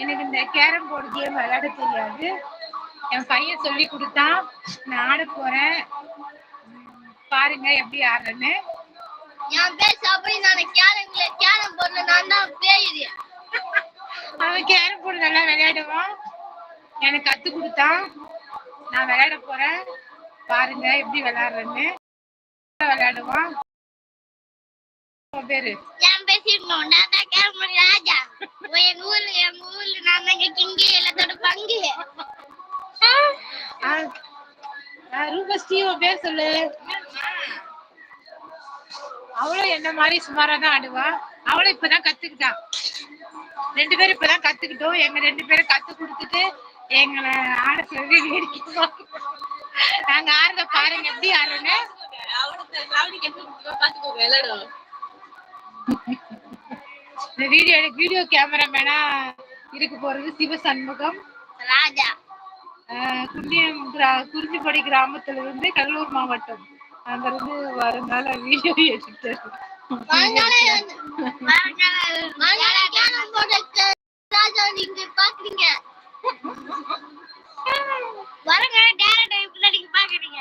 எனக்கு இந்த carrom board game விளையாட தெரியாது. என் பையன் சொல்லி கொடுத்தான் நான் ஆட போறேன். பாருங்க எப்படி ஆடுறேன்னு. என் பேர் சபரி. நான் கேரம்ல கேரம் போர்டுல நான் தான் பேயுது அவன் கேரம் போர்டு நல்லா விளையாடுவான். எனக்கு கத்து கொடுத்தான். நான் விளையாட போறேன். பாருங்க எப்படி விளையாடுறேன்னு. விளையாடுவான். பேரு. என் நான் போர்டு ராஜா. எங்க ஊர்ல எங்க ஊர்ல நான் தான் கிங்கு எல்லாத்தோட பங்கு. ஆ, ஆ, ரூபஸ்ரீ உன் பேர் சொல்லு. அவளும் என்ன மாதிரி சுமாரா தான் ஆடுவா? அவளும் இப்பதான் கத்துக்கிட்டா. ரெண்டு பேரும் இப்பதான் கத்துக்கிட்டோம். எங்க ரெண்டு பேரும் கத்து கொடுத்துட்டு எங்களை ஆட சொல்லி வேடிக்கை. நாங்க ஆடுறத பாருங்க எப்படி ஆடுறோன்னு. இந்த வீடியோ வீடியோ கேமராமேனா இருக்க போறது சிவ சண்முகம் ராஜா. ஆஹ் குன்னியம் குறிஞ்சிப்படி கிராமத்துல இருந்து கடலூர் மாவட்டம். அங்க இருந்து வருங்கால வீடியோ எடுத்து கேரம் போர்டு ராஜா நீங்க பாக்குறீங்க. வரங்க டேரக்டர் இப்படி பாக்குறீங்க.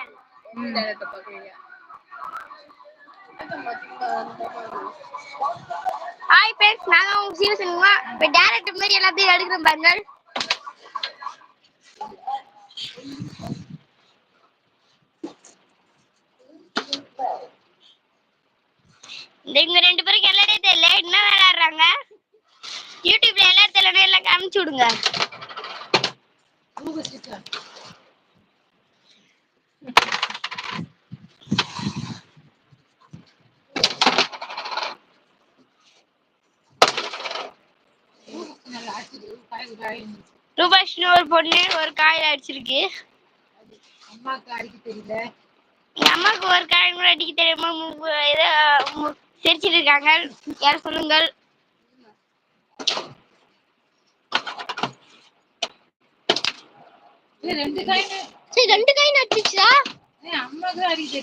ஹாய் ஃப்ரெண்ட்ஸ் நாங்க உங்க சிவசனுமா இப்போ டேரக்டர் மாதிரி எல்லாத்தையும் எடுக்கிறோம் பாருங்க இந்த இவங்க ரெண்டு பேருக்கு எல்லாரையும் தெரியல என்ன விளையாடுறாங்க? யூடியூப்ல எல்லாரும் தெரியல எல்லாம் காமிச்சு விடுங்க. ரூபாஷ்னு ஒரு பொண்ணு ஒரு காயில் அடிச்சிருக்கு. அம்மாக்கு அடிக்க தெரியல. எங்க அம்மாவுக்கு ஒரு காயின் கூட அடிக்க தெரியாம ஏதோ சிரிச்சிட்டு இருக்காங்க யார் சொல்லுங்கள்? ரெண்டு காயின் ரெண்டு காயின் அடிச்சுச்சா அம்மாக்கு அடிக்க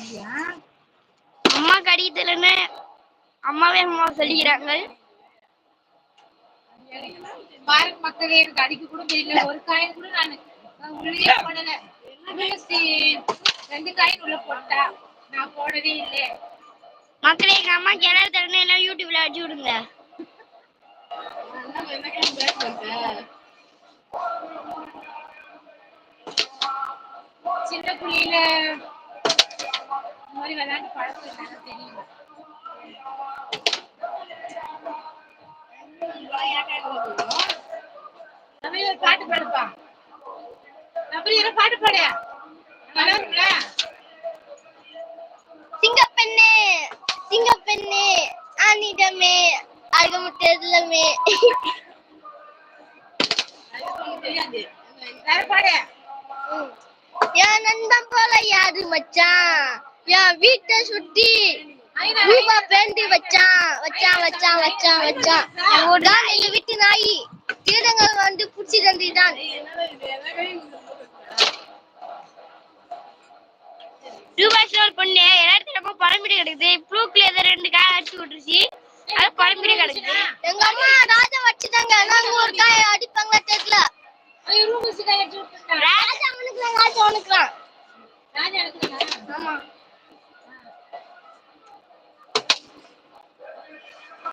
அம்மாக்கு அடிக்க தெரியலன்னு அம்மாவே அம்மா சொல்லிக்கிறாங்க. பாருங்க மக்களே எனக்கு அடிக்க கூட தெரியல ஒரு காயின் கூட நான் உள்ளே போடல. ரெண்டு காயின் உள்ள போட்டா நான் போடவே இல்லை. மக்களே எங்க அம்மாக்கு எல்லாரும் தெரியல எல்லாம் யூடியூப்ல அடிச்சு விடுங்க. சின்ன புள்ளையில இந்த மாதிரி விளையாட்டு பழக்கம் தமிழ் ஒரு பாட்டு பாடுப்பா தமிழ் பாட்டு பாடு நல்லா இருக்குல்ல சிங்கப்பெண்ணே சிங்கப்பெண்ணே ஆனிடமே அழகமுட்டதுலமே தெரியாது என் நண்பன் போல யாரு மச்சான். என் வீட்டை சுத்தி ரூபா பேண்டி வச்சான் வச்சான் வச்சான் வச்சான் வச்சான் தான் எங்க வீட்டு நாய். திருடங்கள் வந்து புடிச்சு தந்துட்டான் ரூபாய் ஸ்டோர் பொண்ணு எல்லாத்தையும் ரொம்ப பழம்பிடி கிடக்குது ப்ளூக்ல ஏதோ ரெண்டு காய் அடிச்சு விட்டுருச்சு. அது பழம்பிடி கிடக்குது எங்க அம்மா ராஜா வச்சுட்டாங்க. நாங்க ஒரு காய் அடிப்பாங்க தெரியல. ராஜா அவனுக்குலாம் ராஜா அவனுக்குலாம் ராஜா எடுத்துக்கா ஆமா சபரி நம்ம நல்லா அடிக்கணுமா ஆ அச்சோ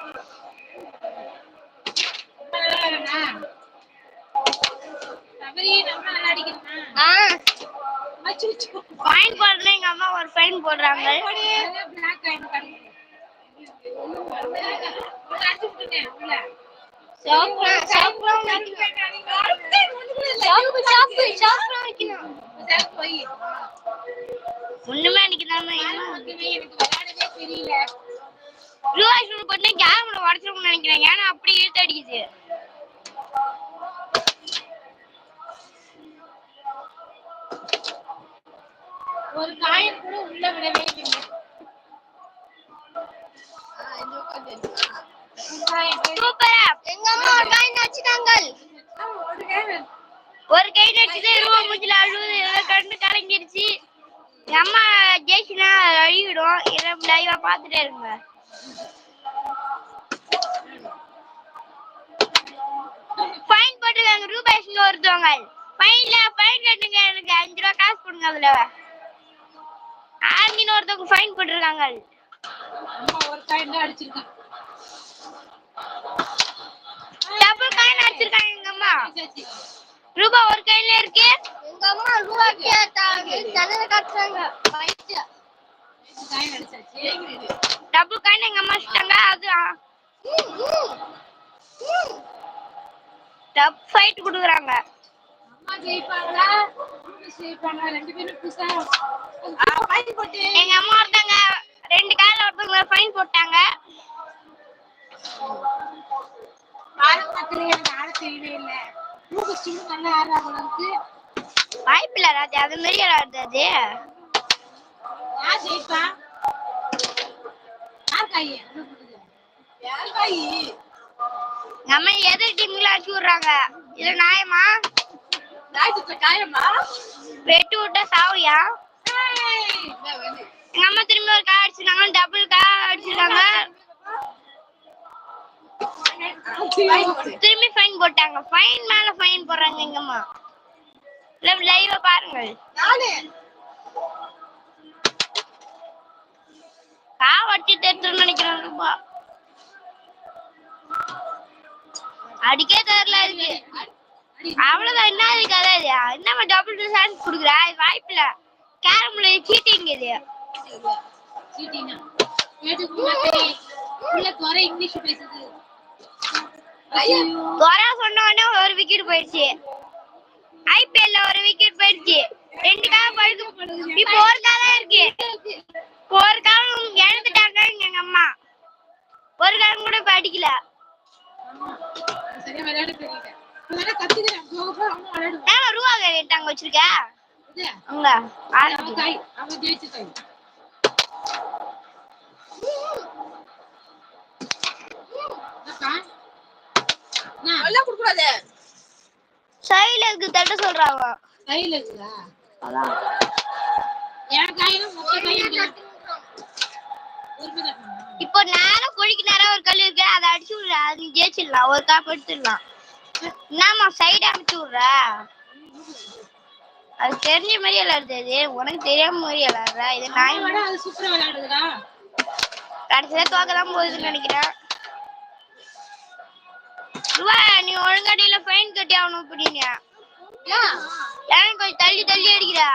ஃபைன் எங்க அம்மா ஒரு ஃபைன் போடுறாங்க. ஒண்ணுமே அன்னைக்கு தான் எனக்கு விளையாடவே தெரியல. சூடு பண்ணி கேமரா உடச்சிருக்கணும்னு நினைக்கிறேன். ஏன்னா அப்படி இழுத்து அடிக்குது. ஒரு காயின் கூட உள்ள விடவே இல்லை சூப்பரா எங்க அம்மா ஒரு காயின் அடிச்சிட்டாங்க ஒரு கை நடிச்சது ரூபா மூஞ்சில அழுவுது. கண்டு கலங்கிருச்சு. எங்க அம்மா ஜெயிச்சுனா அழுகிடும் இதை லைவா பார்த்துட்டே இருங்க. ஃபைன் போட்டு சொல்லுவாங்க ஃபைன்ல ஃபைன் கட்டுங்க எனக்கு அஞ்சு ரூபா காசு கொடுங்க அதுல. ஆர்மின்னு ஒருத்தவங்க ஃபைன் போட்டிருக்காங்க. அம்மா ஒரு தான் டபுள் காயின் அடிச்சிருக்காங்க எங்க அம்மா. ரூபா ஒரு கையில இருக்கு. எங்க அம்மா ரூபா கேட்டாங்க. தலையில காட்டுறாங்க. காயின் டபுள் காயின் எங்க அம்மா வச்சுட்டாங்க அது டப் ஃபைட் கொடுக்குறாங்க. அம்மா ஜெயிப்பாங்களா? அம்மா ஜெயிப்பாங்களா? ரெண்டு பேரும் புதுசா ஃபைன் போட்டு. எங்க அம்மா ஒருத்தங்க ரெண்டு காயில ஃபைன் போட்டாங்க. மக்களே எனக்கு ஆட தெரியவே இல்ல. மூக்கு சும்மா நல்லா ஆடுறாங்க உனக்கு. வாய்ப்பில்ல ராஜா அது ஆடுறது அது. யார் ஜெயிப்பா யார் காய்? யார் காய்? நம்ம எதிர் டீம்ல அடிச்சு விடுறாங்க? இது காயமா வெட்டு விட்டா சாவியா? எங்க அம்மா திரும்பி ஒரு காய் அடிச்சிருக்காங்க டபுள் காய் அடிச்சிருக்காங்க திரும்பி ஃபைன் போட்டாங்க. ஃபைன் மேல ஃபைன் போடுறாங்க எங்க அம்மா. லைவ் பாருங்கள். வட்டி தெத்துன்னு நினைக்கிறேன் ரூபா. அடிக்கே தெரியல இருக்கு அவ்வளவுதான் என்ன இருக்கு அதான் இது. என்னம்மா டபுள் சான்ஸ் குடுக்குறா? வாய்ப்பில்ல. கேரம்ல சீட்டிங் இது. சொன்ன உடனே ஒரு விக்கெட் போயிடுச்சு. ஐபிஎல்ல ஒரு விக்கெட் போயிடுச்சு. ரெண்டு காலம் பழுக்கு இப்போ ஒரு காலம் இருக்கு. இப்போ ஒரு காலம் இழந்துட்டாங்க எங்க அம்மா. ஒரு காலம் கூட ஏன் ரூபா கேட்டாங்க வச்சிருக்க? என்ன? சைடுல இருக்கு தட்ட சொல்றாங்க. கையில இருக்குதா அதான்? இப்போ நேரம் குழிக்கு நேரம் ஒரு கல் இருக்கு அதை அடிச்சு விடுற அது ஜெயிச்சிடலாம் ஒரு காப்பு எடுத்துடலாம். என்னம்மா சைடு அமுச்சு விடுற? அது தெரிஞ்ச மாதிரி விளையாடுது அது உனக்கு தெரியாம மாதிரி விளையாடுற. இது நாய் விட அது சூப்பரா விளையாடுதுடா. கடைசியில தோக்க தான் போகுதுன்னு நினைக்கிறேன். ரூபா நீ ஒழுங்காட்டியில ஃபைன் கட்டி ஆகணும் அப்படின்னு ஏன் கொஞ்சம் தள்ளி தள்ளி அடிக்கிறா?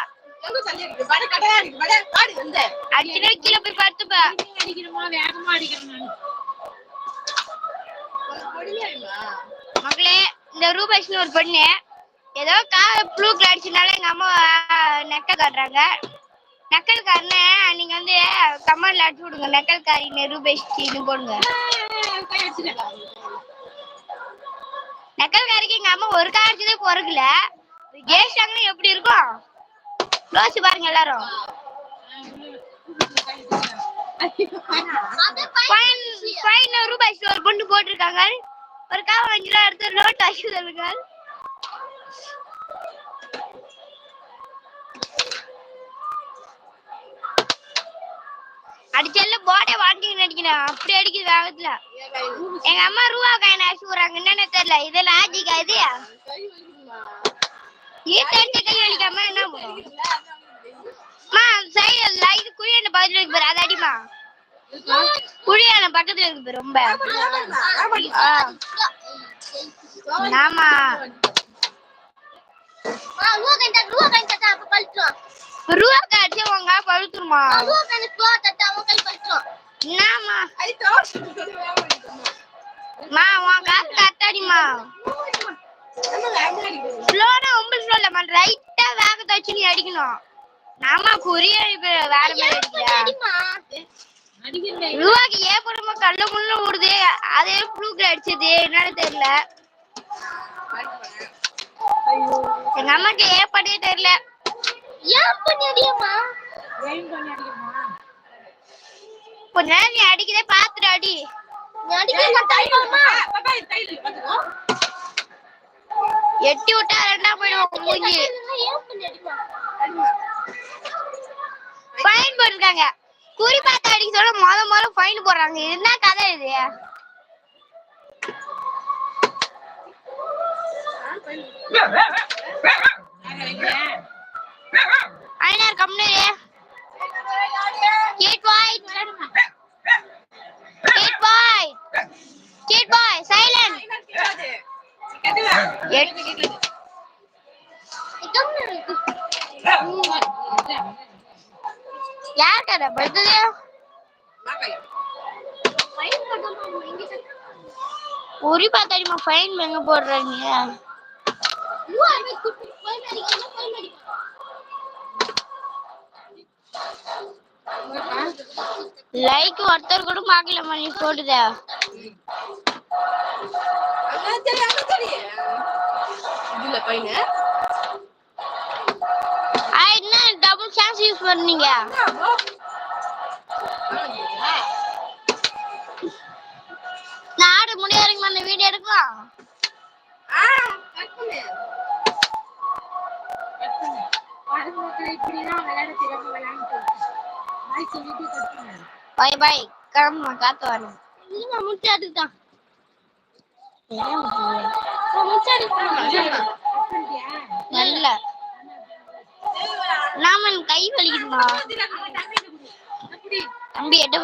அடிச்சுனா கீழே போய் வேகமா அடிக்கணும் மக்களே இந்த ரூபாய்ஸ்னு ஒரு பொண்ணு ஏதோ கா ப்ளூக்ல அடிச்சனால எங்க அம்மா நெக்க காட்டுறாங்க நக்கல் காரனே நீங்க வந்து கமெண்ட்ல அடிச்சு விடுங்க. நக்கல் காரின்னு ரூபாய்ஸ்னு போடுங்க நக்கல் காரிக்கு எங்க அம்மா ஒரு கார் அடிச்சதே பொறுக்கல ஜெயிச்சாங்கன்னா எப்படி இருக்கும் யோசிச்சு பாருங்க எல்லாரும். ஃபைன் ஃபைன் ரூபாய் ஒரு பொண்ணு போட்டிருக்காங்க. ஒரு காவல் அஞ்சு ரூபா எடுத்து ஒரு நோட் ஆக்கி சொல்லுங்க அடிச்சல்ல போட்டே வாங்கிட்டு அடிக்கிறேன் அப்படி அடிக்குது வேகத்துல. எங்க அம்மா ரூபா காயின் அடிச்சு விடுறாங்க என்னன்னு தெரியல. இதெல்லாம் லாஜிக்கா இது? ஈத்த அடிச்ச கை என்ன அம்மா? சைடு இது குழியான பக்கத்துல இருக்கு பாரு அதை அடிமா குழியான பக்கத்துல இருக்கு பாரு ரொம்ப. ஆமா. ரூபா காய்ச்சி உங்க பழுத்துருமா. என்னம்மா? மா உன் காசு கட்டாடிமா ஸ்லோனா ரொம்ப ஸ்லோ இல்ல ரைட்டா வேகத்தை வச்சு நீ அடிக்கணும். நாமா குறிய வேற மாதிரி ரூபாக்கு ஏன் போடுமா கல்ல முள்ள ஓடுது அதே ப்ளூக்ல அடிச்சது. என்னன்னு தெரியல. எங்க அம்மாக்கு ஏன் பண்ணியே தெரியல. ஏன் பண்ணி அடியம்மா? கொஞ்ச நேரம் நீ அடிக்கதே பாத்துட்டு அடி. நீ அடிக்க எட்டி விட்டா ரெண்டா போயிடும் மூஞ்சி? ஃபைன் போட்டிருக்காங்க. குறி பார்த்து அடிக்க சொல்ல முத முத ஃபைன் போடுறாங்க. என்ன கதை இது? ஐநார் கம்னு கேட் பாய் கேட் பாய் கேட் பாய் சைலண்ட் யார் கடை படுத்தது ஒரு பார்த்தாடிமா ஃபைன் எங்க போடுறீங்க லைக் ஒருத்தர் கூட பார்க்கலம்மா நீ போடுத ஆ, என்ன டபுள் சான்ஸ் யூஸ் பண்ணீங்க? நான் ஆடு முடியாதுங்கம்மா அந்த வீடியோ எடுக்கலாம்? பாய் பாய் பாய். கிளம்புமா காத்து வரணும் இல்லைங்க முச்சாடு தான் நல்ல நாமன் கை வலிக்குதுமா? அப்படி தம்பி எட்ட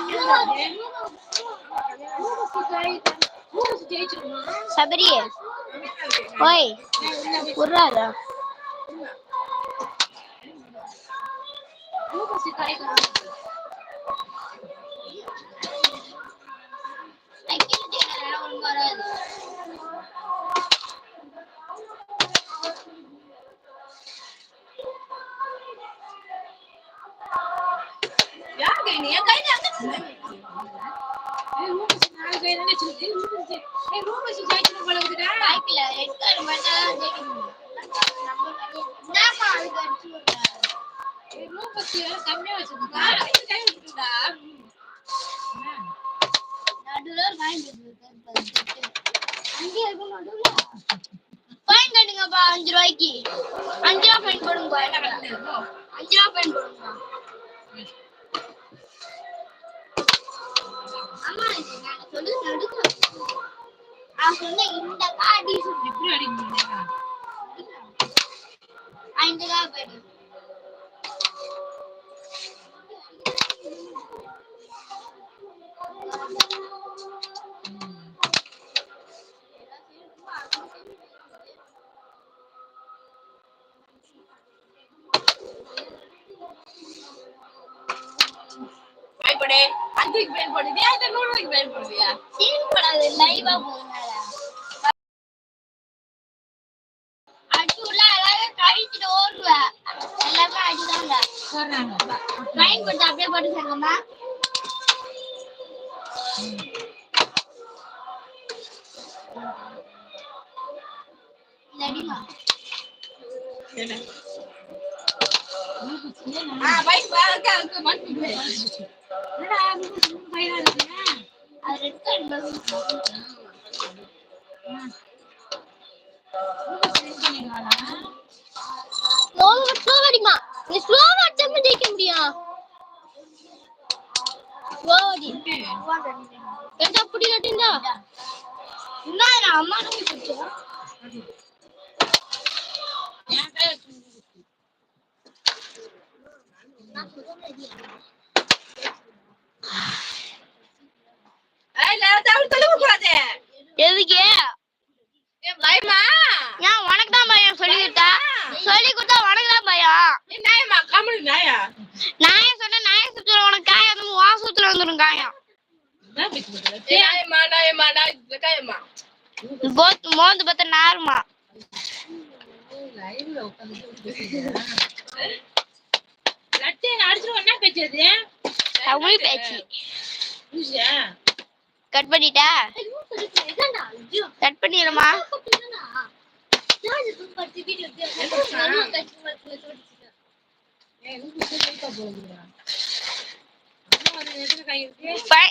கார்டு மட்டும் தான் ஃபைன் கட்டுங்கப்பா அஞ்சு ரூபாய்க்கு அஞ்சு ரூபா ஃபைன் போடுங்கப்பா அஞ்சு ரூபா ஃபைன் போடுங்க. ஆமா இது நாங்க சொல்லுது நடுவுல இந்த காடி அது ரெட் கார்டு ஸ்லோவா ஸ்லோவா அடிமா நீ ஸ்லோவா அடிச்சாம ஜெயிக்க முடியும் ஸ்லோவா அடி எந்த புடி கட்டிந்தா என்ன அம்மா நம்ம குடிச்சோம் எதுக்கு ஏன் உனக்கு தான் பயம் சொல்லி கொடுத்தா சொல்லி கொடுத்தா உனக்கு தான் பயம் நாயே? சொன்னா நாயே சுத்துல உனக்கு காயம் வந்து வா சுத்துல வந்துடும் காயம் போத் மோந்து பார்த்த நாருமா. தமிழ் பேச்சு கட் பண்ணிட்டா? கட் பண்ணிடுமா ஃபை-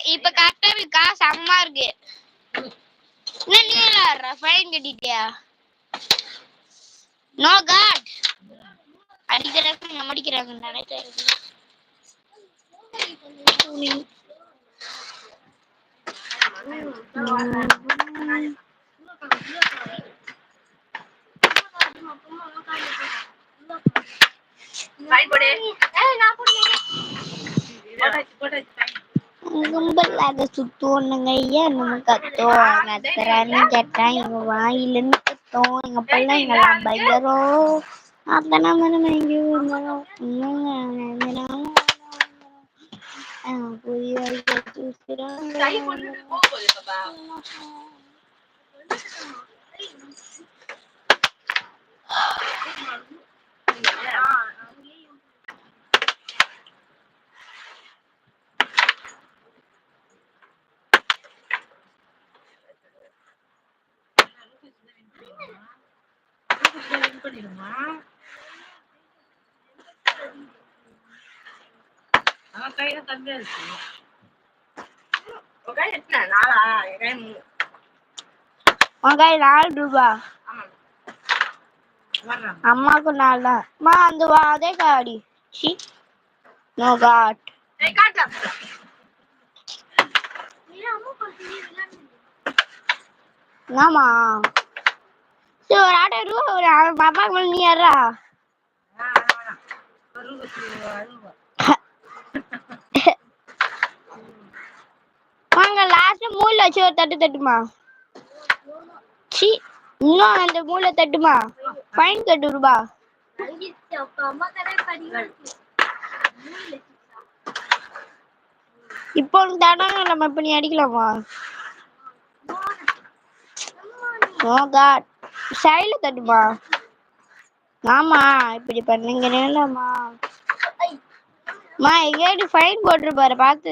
இப்ப கரெக்டா இருக்கா? செம்மா இருக்கு. என்ன நீ விளாடுற ஃபைன் கட்டிட்டியா? நோ காட் அடிக்கிறாங்க நம்ம அடிக்கிறாங்க நினைக்கிறேன் கும்பலாக சுத்துவோனுங்க ஏன் நம்ம கத்தோம். நத்துறான்னு கேட்டா எங்க கத்தோம். எங்க பிள்ளைங்களாம் பயங்கரம் அத்தனை மணி மயங்கி விழுந்தோம். ஆ, போய் கம்மியா இருக்கு அவன் எத்தனை நாலா இருக்கு மூணு கை நாலு ரூபா அம்மாக்கு அம்மாவுக்கு நாலு தான் அம்மா அந்த வா அதே காடி சி நோ காட் ஆமா. சரி ஒரு ஆட்டோ ரூபா ஒரு பாப்பாக்கு மேல நீ ஏறா வாங்க லாஸ்ட் மூளை வச்சு ஒரு தட்டு தட்டுமா? சி இன்னும் அந்த மூளை தட்டுமா? ஃபைன் கட்டு ரூபா. இப்போ உனக்கு தடாங்க நம்ம இப்ப நீ அடிக்கலாமா? Oh God. சைடுல தட்டுமா? ஆமா இப்படி பண்ணீங்கன்னாமா மா எங்கேயாவது ஃபைன் போட்டுருப்பாரு பார்த்து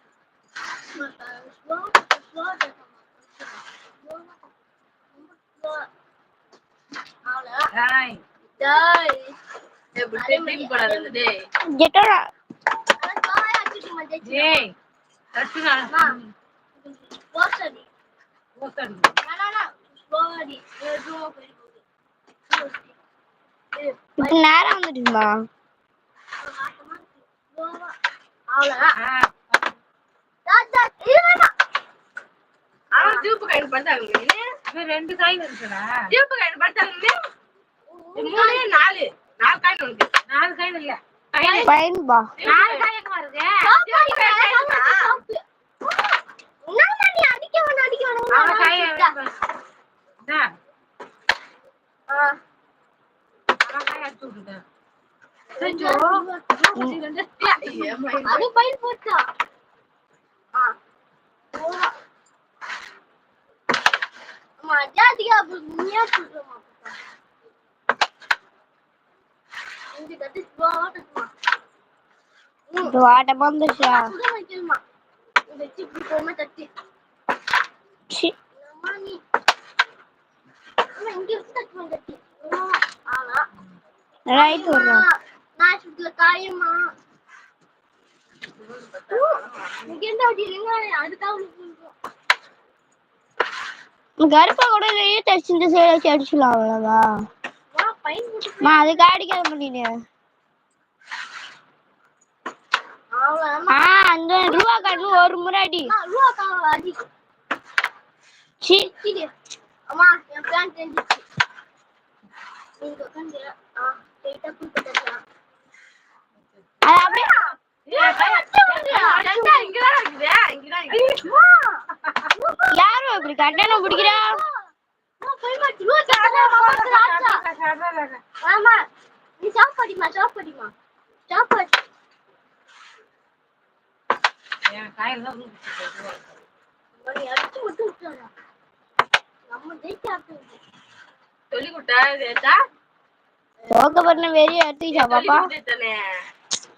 இருந்தியா ஜெட்டோடா ஏய் தட்டுடா ஓசடி இப்ப நேரம் வந்துட்டுமா ஆ, இது ரெண்டு காய் இருக்குடா நாலு. காய் இல்ல காய் ஃபைன் பா நாலு காய் எங்க வருது அவன் காயை இந்தா, அவன் காயை அடிச்சு விட்டுட்டேன். செஞ்சோ? அது பைல் போச்சா புண்ணியா சொல்றமா இந்த கட்டி ஸ்வாட்டமா வாட்ட வந்துச்சா இந்த சிப்பி போமே தட்டி சி. அம்மா இங்க இருந்து தட்டி ஆனா ரைட் வரும் நான் சுத்துல காயமா இங்க இருந்து அப்படி இல்லைங்க அதுக்காக கருப்பா கூட வெளியே தச்சு இந்த சைடு வச்சு அடிச்சுலாம் அவ்வளவா மா அதுக்கு அடிக்காத முடியுது ஆ அந்த ரூபா கார்டு ஒரு முறை அடி. சி. அம்மா என் பிளான் தெரிஞ்சிச்சு நீங்க உட்காந்து ஆ ஸ்ட்ரைட்டா கூப்பிட்டு அது அப்படியே யாரும் இப்படி கட்டண பிடிக்கிறா ஆமா நீ சாப்பாடிமா சாப்பாடிமா சாப்பாடு சொல்லி கொடுத்தா வெறிய எடுத்துக்கிச்சா பாப்பா தானே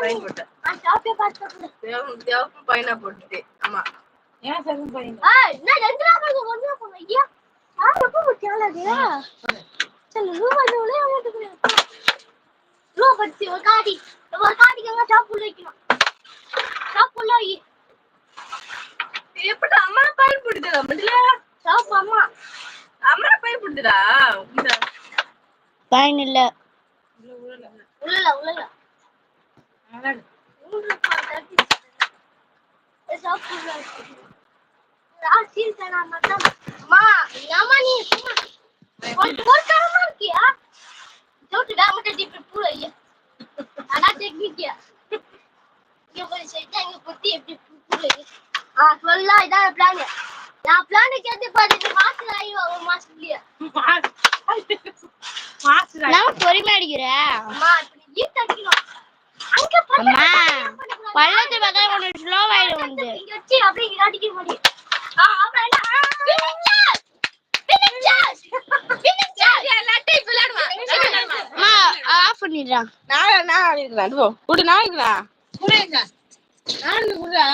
பையன் போட்டேன் தேவப்பும் பையனா போட்டுட்டு ஆமா ஏன் ஆ, என்ன ரெண்டு நாள் கழிச்சு ஒண்ணு போங்க. ஐயா, ஆ? சரி. ரூபா பத்து, ஒரு காடி. ஒரு காடிக்கு அங்க shop உள்ள வைக்கணும். shop உள்ள வை. எப்படா அம்மா பையன் போட்டுதா மட்டும் shop அம்மா. அம்மா பையன் போட்டுதா பயன் இல்ல உள்ள உள்ள உள்ள நான் பிளான் கேட்டு பாத்து மாசம் ஆகி ஒரு மாசத்துலயே மாசுடா நான் பொறுமை அடிக்கிறேன் அம்மா இப்ப நீ ஈட் அடிக்கணும். அம்மா பள்ளத்து பார்த்தா உனக்கு ஸ்லோ ஆயிடும் வந்து. ஆஃப் பண்ணிடுறான் நான் நான் இருக்கிறேன். விடு நான் இருக்கிறேன். நான் புரியா